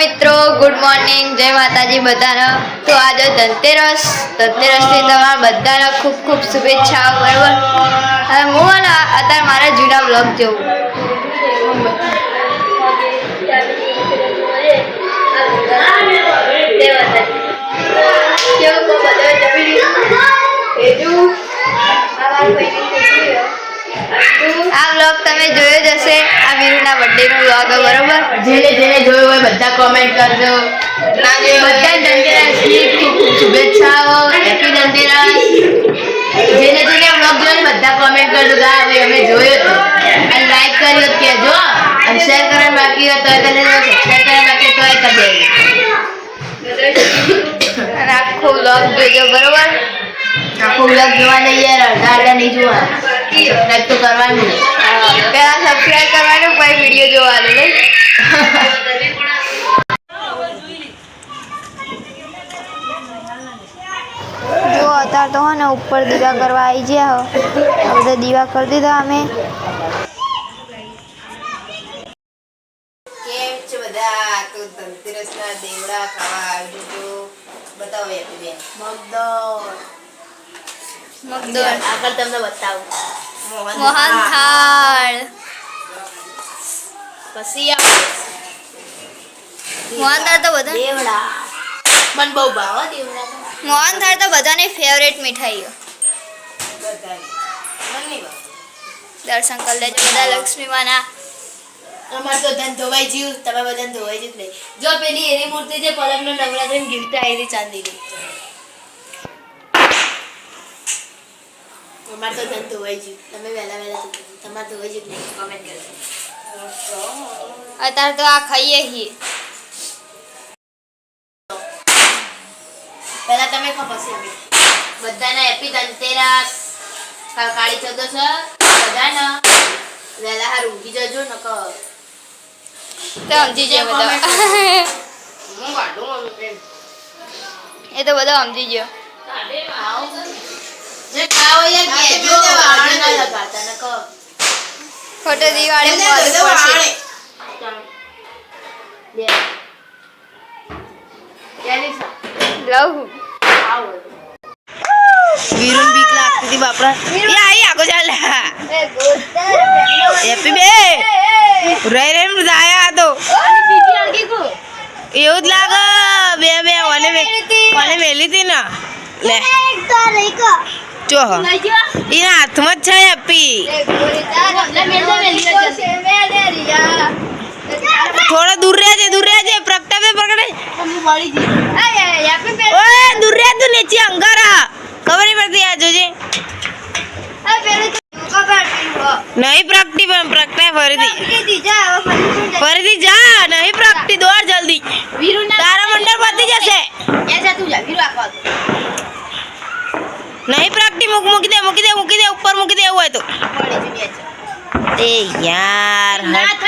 મિત્રો good morning જય માતાજી બધાને. તો આજે ધનતેરસ. ધનતેરસની તમારા બધાને ખૂબ ખૂબ શુભેચ્છાઓ બરાબર? હવે હું ને અત્યારે મારા જૂના બ્લોગ જોઉં. આ બ્લોગ તમે જોયો જ હશે. આ વીરુના બર્થડેનો બ્લોગ બરોબર? જેને જેને જોયું હોય બધા કોમેન્ટ કરજો. ના જે બધા ધનતેરસની ખૂબ ખૂબ શુભેચ્છાઓ. હેપી ધનતેરસ. જેને જેને બ્લોગ જોયો ને બધા કોમેન્ટ કરજો ગા ભાઈ અમે જોયો તો અને લાઈક કર્યો કહેજો અને શેર કરવા બાકી હોય તો તને સબસ્ક્રાઈબ કરવા બાકી તો કરી દેજો આખો બ્લોગ જોજો બરોબર? આખો બ્લોગ જોવા યાર અડધા અડધા નહીં જોવા. સબસ્ક્રાઈબ તો કરવાનું. જ. પહેલા સબસ્ક્રાઇબ કરવાનું પછી વીડિયો જોવાનું નહીં? અત્યારે તો હે ને ઉપર દીવા કરવા આવી ગયા બધા દીવા કરી દીધા અમે. કેમ છે બધા? તો ધનતેરસના દેવડા ખાવા આવી જજો બતાવો હેપી બેન. મગદોળ આગળ તમને બતાવું. પછી તો બધા દેવડા. મને બહુ ભાવ દેવડા તો. તો બધાની ફેવરેટ મીઠાઈઓ. દર્શન કરી લેજો બધા લક્ષ્મીમાના. અમાર તો ધન ધોવાઈ જ્યું તમે બધા ધોવાઈ જ નહીં. જો પેલી એની મૂર્તિ છે પલંગનો નવરાત્રી ગિફ્ટ આવી ચાંદીની. અમાર તો ધન ધોવાઈ જ્યું તમે વહેલા વહેલા ધોઈ તમારે ધોવાઈ હોય નહીં કોમેન્ટ કરજો અત્યારે તો આ ખાઈએ છીએ પહેલા તમે ખા પછી અમે બધાને હેપી ધનતેરસ કાળી કાળી છે બધાને વહેલા હાર ઊંઘી જજો ન તો સમજી જાય બધા હું એ તો બધા સમજી ગયો જે ખાઓ એ કહેજો આજે ના લગાડતા નકર ખોટો દિવાળી મોડું પડશે બે. ક્યાંની સા લઉં. વીરુન બીક લાગતી હતી બાપરા. એ આઈ આગો ચાલે. હેપી બે. રહી રહી દાયા તો. એવું જ લાગે. બે બે ઓને ઓને મેલી હતી ને. લે. જો. એના હાથમાં જ છે હેપી થોડો દૂર રહેજે દૂર રહેજે પ્રગટા બે પ્રગટે ઓય દૂર રહે તું નીચે અંગારા ખબર નહીં પડતી આ જોજે નહીં પ્રગટી પણ પ્રગટાય ફરીથી ફરીથી જા નહીં પ્રગટી દોડ જલ્દી તારા મંડળ પતી જશે નહીં પ્રાગટી મૂક મૂકી દે મૂકી દે મૂકી દે ઉપર મૂકી દે એવું હોય તો. એ યાર હટ.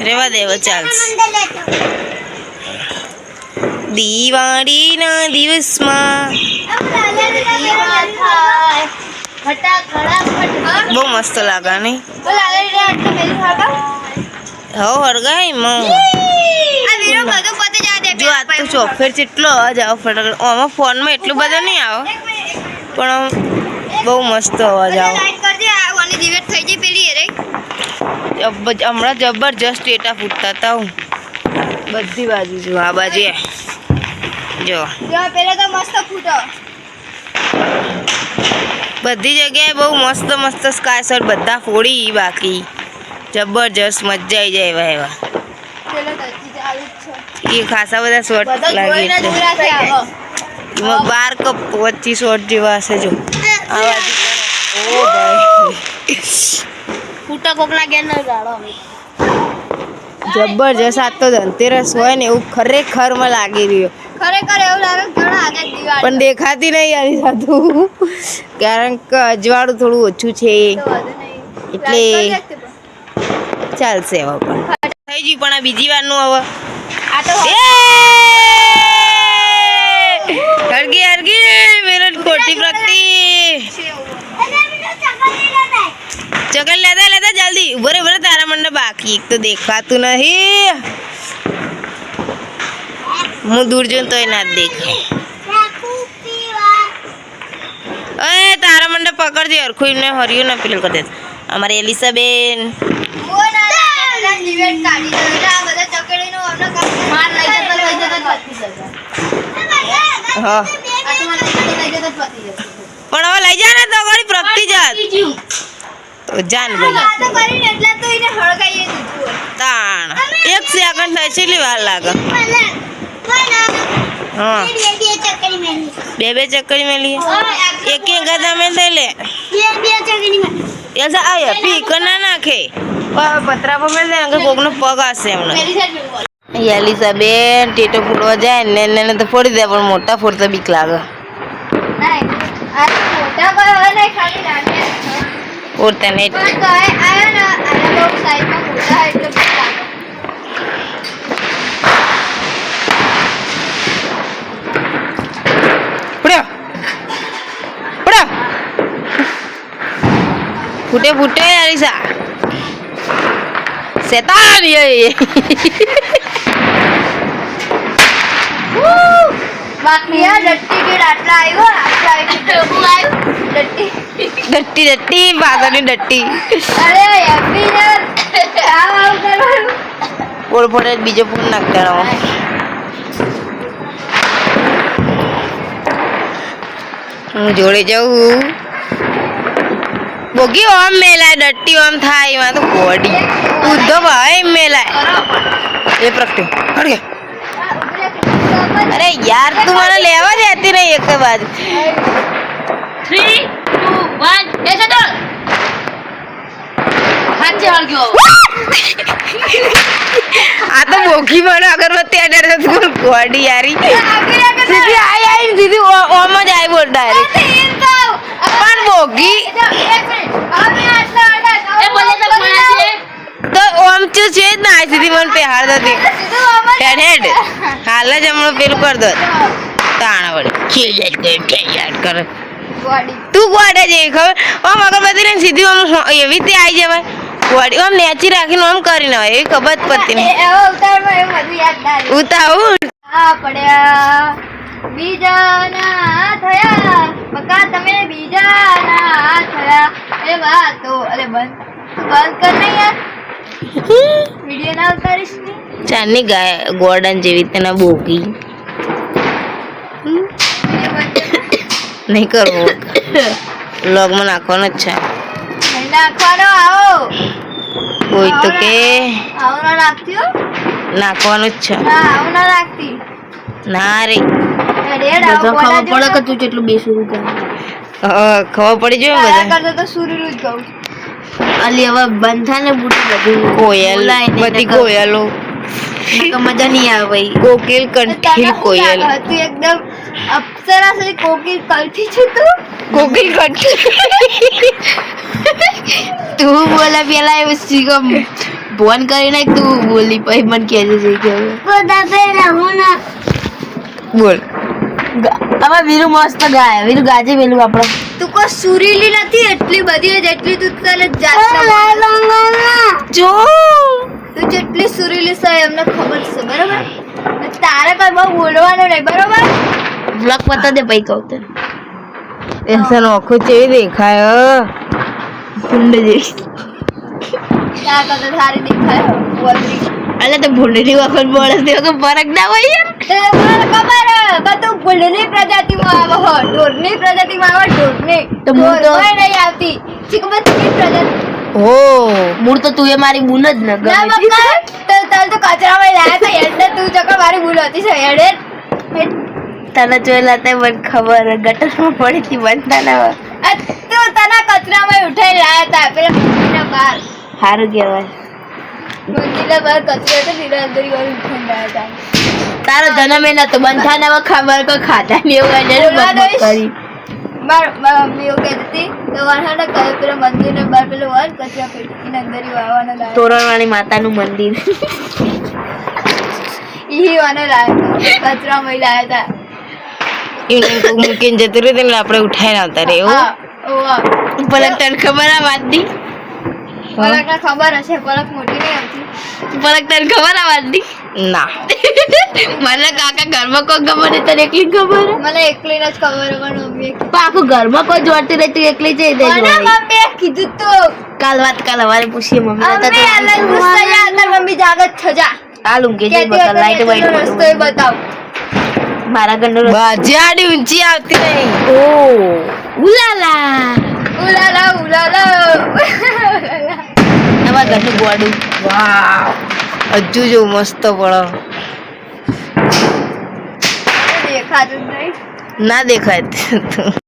રેવા દેવો ચાલશે દિવાળીના દિવસમાં બહુ મસ્ત લાગે નહીં? હો હરગાયમાં. જો આ તો ચોફેર જેટલો અવાજ આવે ફટાકડ. આમાં ફોનમાં એટલું બધું નહીં આવે. પણ આમ બહુ મસ્ત અવાજ આવે. જબ- હમણાં જબરજસ્ત ટેટા ફૂટતા હતા હું. બધી બાજુ જો આ બાજુ એ. જો. બધી જગ્યાએ બહુ મસ્ત મસ્ત સ્કાય શોટ બધા ફોડી બાકી. જબરજસ્ત મજા આવી જાય એવા એવા. એ ખાસા બધા શોટ લાગે છે એમાં બાર કે પચીસ શોર્ટ જેવા હશે જો. આ ઓ ભાઈ. ફૂટા કોકના ઘેર ન ગાળો જબરજસ્ત આ તો ધનતેરસ હોય ને એવું ખરેખરમાં લાગી રહ્યો. ખરેખર એવું લાગે ઘણા આગળ દિવાળી પણ દેખાતી નહીં આની સાધુ. કારણ કે અજવાળું થોડું ઓછું છે. એટલે. ચાલશે હવે પણ. થઈ ગયું પણ આ બીજી વારનું હવે. હરગી હરગી મેરટ ખોટી પ્રગટી ચકલ લેતા લેતા જલ્દી. ઊભો રે તારા મને બાકી. એક તો દેખાતું નહીં. હું દૂર જોઉં તોય ના દેખાય. અરે તારા મંડે પકડજે. હરખું એમને હર્યું ને પેલું કરી દે. અમારી એલિસાબેન. હા પણ હવે લઈ જા ને તો ઘડી પ્રગતિ જાત તો જાન ભાઈ તાણ એક સેકન્ડ થાય કેટલી વાર લાગે હા બે બે ચક્કરી મેલી એક એક ગદા મેં થઈ લે એસા આયા પી કે ના નાખે પતરા પર મેં દે કે કોકનો પગ હશે એમને એલિસાબેન ટેટો ફૂટવા જાય ને એને તો ફોડી દે પણ મોટા ફોડતા બીક લાગે ફોડતા ને ફૂટ્યો ફૂટ્યો ફૂટે ફૂટે એલિસા શેતાન એ બાકી આ ડટ્ટી ગેડ આટલા આવ્યો આટલા આવ્યું ડટ્ટી ડટ્ટી ડટ્ટી પાછળની ડટ્ટી અરે હેપી ને આવ આવ કરવાનું પોળ પોળે બીજો ફોન નાખતા રહો હું જોડે જાઉં બોગી ઓમ મેલાય ડટ્ટી ઓમ થાય એમાં તો બોડી ઉદ્ધો ભાઈ એમ મેલાય એ પ્રગટી હટ ગયા અરે યાર તું મને લેવા દેતી નહીં એક બાજુ થ્રી ટુ વન એસે તો હાથે હળગ્યો. આ તો બોગી મને અગરબત્તી અડાડે તો ગોડી યારી. સીધી આઈ આઈ સીધી ઓમ જ આઈ બોલ ડાયરેક્ટ પણ બોગી એ બોલે તો કોણા છે તો છે જ ના સીધી મને પેહાડ દતી હેડ હેડ હાલ જ હમણાં પેલું કર દો. તાણ વળી. ખીજાટ કરે ખીજાટ કરે. તું ગોડે છે ખબર? ઓમ અગરબત્તી ને સીધી ઓમ એવી રીતે આવી જવાય. ગોડી ઓમ નેચી રાખીને ઓમ કરીને હોય એવી ખબર જ પડતી નહીં. પડ્યા. બીજાના થયા. બકા તમે બીજાના થયા. એ વાતો અરે બંધ બંધ કર નહીં યાર. વિડિયો ના ઉતારીશ ને? ચાની ગાય ગોર્ડન જેવી તને બોગી નહીં કરવો. લોગમાં નાખવાનો જ છે. નાખવાનો આવો. કોઈ તો કે. આવો ના નાખતી નાખવાનો જ છે. ના આવો ના નાખતી. ના રે. ખબર પડે કે તું. કેટલું બેસું કરે ખબર પડી જોઈએ બધા કરતા તો સુરીલું જ કહું અલી હવે બંધ થાય ને બુટી બધું કોયલ બધી કોયલો મજા નહીં આવે કોકિલ કંઠીલ કોયલ. તું એકદમ અપ્સરા સુધી કોકિલ કંઠી છે તું. કોકિલ કંઠી તું બોલા પેલા એવું શીખમ ફોન કરી નાખ તું બોલી પછી મને કહેજે છે કે બોલ. હવે વીરુ મસ્ત ગાય વીરુ ગાજે પેલું આપણે તું કોઈ સુરીલી નથી એટલી બધી જેટલી તું તને જાત જો. તું જેટલી સુરીલી છે એમને ખબર છે બરોબર? તારે કઈ બહુ બોલવાનું નહીં બરોબર? બ્લોક પતા દે પછી કહું તને. એસન ઓખો ચેવી દેખાય ભૂંડ જેવી તાર કરતા સારી દેખાય તો ભૂંડની વખત તે વખત ફરક ના હોય યાર ખબર બધું તું ભૂંડની પ્રજાતિમાં આવે હો ઢોરની પ્રજાતિમાં આવે ઢોરની. તો મૂળ તો- નહીં આવતી. ચીકમાં ચીકી પ્રજાતિ. ઓ મૂળ તો તું એ મારી બુન જ ન ગમે. તો તાર તો કચરામાં લાયા તો એટલે તું ચક્કર મારી બુન હતી છે એડે તને જોયેલા તે મને ખબર ગટરમાં પડી હતી બનતા ના તું તને કચરામાં ઉઠાઈ લાયા હતા પેલા બહાર સારું કહેવાય. મંદિરના બહાર કચરો હતો તેના અંદર ઈ વાળું ઉઠાઈને હતા. તારો જન્મ એના તો બંધાના ખબર કોઈ ખાતા ને એવું એને બકબક કરી. માર મમ્મી એવું કહેતી હતી તો વાળાને કહ્યું પેલા મંદિરના બહાર પેલો વાર કચરા પેટીની અંદર ઈ વાળવાને લાયા. તોરણવાળી માતાનું મંદિર. ઈ વાને લાયા હતા કચરામાં ઈ હતા. એને મૂકીને જતું રહ્યું એટલે આપણે ઉઠાઈને આવતા રે એવું? ભલે તને ખબર આ વાતની પલકને ખબર હશે પલક મોટી નહીં આવતી. પલક તને ખબર આવવાની ના. મને કાકા ઘરમાં કોઈ ખબર નહીં તને એકલી ખબર મને એકલીને જ ખબર પણ મમ્મીએ આખું ઘરમાં કોઈ જોડતી તું એકલી જઈ દે મને મમ્મીએ કીધું તો. કાલ વાત કાલ અમારે પૂછીએ મમ્મી તાર મમ્મી જાગત છો જા. હાલ ઊંઘે જઈ કહેતી લાઈટ હતી રસ્તો એ બતાવ. મારા ઘરનો બાજાડી ઊંચી આવતી નહીં ઓ. ઉલાલા. Ulala Ulala. અમારા ઘરનું ગોડું વાવ. હજુ જો મસ્ત પડો દેખાતું નહીં. ના દેખાય.